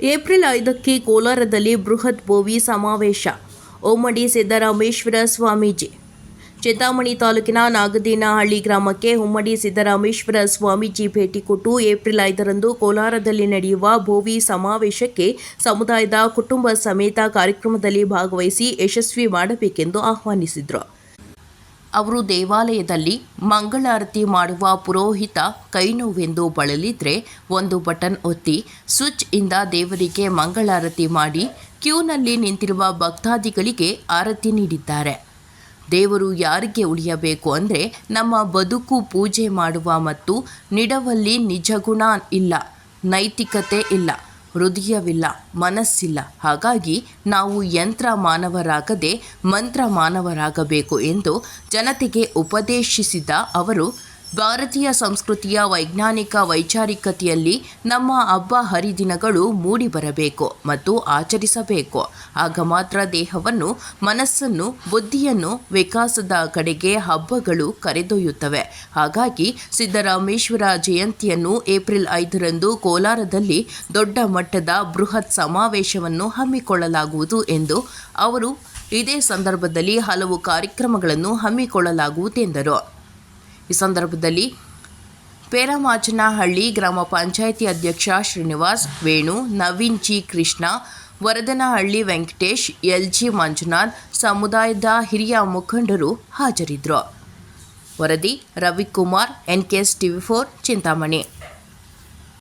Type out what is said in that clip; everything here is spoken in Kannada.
ಏಪ್ರಿಲ್ ಐದಕ್ಕೆ ಕೋಲಾರದಲ್ಲಿ ಬೃಹತ್ ಭೋವಿ ಸಮಾವೇಶ. ಓಮಡಿ ಸಿದ್ದರಾಮೇಶ್ವರ ಸ್ವಾಮೀಜಿ. ಚಿಂತಾಮಣಿ ತಾಲೂಕಿನ ನಾಗದೀನಹಳ್ಳಿ ಗ್ರಾಮಕ್ಕೆ ಉಮ್ಮಡಿ ಸಿದ್ದರಾಮೇಶ್ವರ ಸ್ವಾಮೀಜಿ ಭೇಟಿ ಕೊಟ್ಟು ಏಪ್ರಿಲ್ ಐದರಂದು ಕೋಲಾರದಲ್ಲಿ ನಡೆಯುವ ಭೋವಿ ಸಮಾವೇಶಕ್ಕೆ ಸಮುದಾಯದ ಕುಟುಂಬ ಸಮೇತ ಕಾರ್ಯಕ್ರಮದಲ್ಲಿ ಭಾಗವಹಿಸಿ ಯಶಸ್ವಿ ಮಾಡಬೇಕೆಂದು ಆಹ್ವಾನಿಸಿದರು. ಅವರು ದೇವಾಲಯದಲ್ಲಿ ಮಂಗಳಾರತಿ ಮಾಡುವ ಪುರೋಹಿತ ಕೈನೋವೆಂದು ಬಳಲಿದ್ರೆ ಒಂದು ಬಟನ್ ಒತ್ತಿ ಸ್ವಿಚ್ ಇಂದ ದೇವರಿಗೆ ಮಂಗಳಾರತಿ ಮಾಡಿ ಕ್ಯೂನಲ್ಲಿ ನಿಂತಿರುವ ಭಕ್ತಾದಿಗಳಿಗೆ ಆರತಿ ನೀಡಿದ್ದಾರೆ. ದೇವರು ಯಾರಿಗೆ ಉಳಿಯಬೇಕು ಅಂದರೆ ನಮ್ಮ ಬದುಕು ಪೂಜೆ ಮಾಡುವ ಮತ್ತು ನಿಡವಲ್ಲಿ ನಿಜಗುಣ ಇಲ್ಲ, ನೈತಿಕತೆ ಇಲ್ಲ. ಹೃದಯವಿಲ್ಲ ಮನಸ್ಸಿಲ್ಲ. ಹಾಗಾಗಿ ನಾವು ಯಂತ್ರ ಮಾನವರಾಗದೆ ಮಂತ್ರ ಮಾನವರಾಗಬೇಕು ಎಂದು ಜನತೆಗೆ ಉಪದೇಶಿಸಿದ ಅವರು ಭಾರತೀಯ ಸಂಸ್ಕೃತಿಯ ವೈಜ್ಞಾನಿಕ ವೈಚಾರಿಕತೆಯಲ್ಲಿ ನಮ್ಮ ಹಬ್ಬ ಹರಿದಿನಗಳು ಮೂಡಿಬರಬೇಕು ಮತ್ತು ಆಚರಿಸಬೇಕು. ಆಗ ಮಾತ್ರ ದೇಹವನ್ನು, ಮನಸ್ಸನ್ನು, ಬುದ್ಧಿಯನ್ನು ವಿಕಾಸದ ಕಡೆಗೆ ಹಬ್ಬಗಳು ಕರೆದೊಯ್ಯುತ್ತವೆ. ಹಾಗಾಗಿ ಸಿದ್ದರಾಮೇಶ್ವರ ಜಯಂತಿಯನ್ನು ಏಪ್ರಿಲ್ ಐದರಂದು ಕೋಲಾರದಲ್ಲಿ ದೊಡ್ಡ ಮಟ್ಟದ ಬೃಹತ್ ಸಮಾವೇಶವನ್ನು ಹಮ್ಮಿಕೊಳ್ಳಲಾಗುವುದು ಎಂದು ಅವರು ಇದೇ ಸಂದರ್ಭದಲ್ಲಿ ಹಲವು ಕಾರ್ಯಕ್ರಮಗಳನ್ನು ಹಮ್ಮಿಕೊಳ್ಳಲಾಗುವುದೆಂದರು ಈ ಸಂದರ್ಭದಲ್ಲಿ ಪೇರಮಾಚನಹಳ್ಳಿ ಗ್ರಾಮ ಪಂಚಾಯಿತಿ ಅಧ್ಯಕ್ಷ Srinivas, Venu, Naveen G Krishna, Varadanahalli Venkatesh L G Manjunath, ಸಮುದಾಯದ ಹಿರಿಯ ಮುಖಂಡರು ಹಾಜರಿದ್ದರು. ವರದಿ Ravikumar N K S TV four, Chintamani.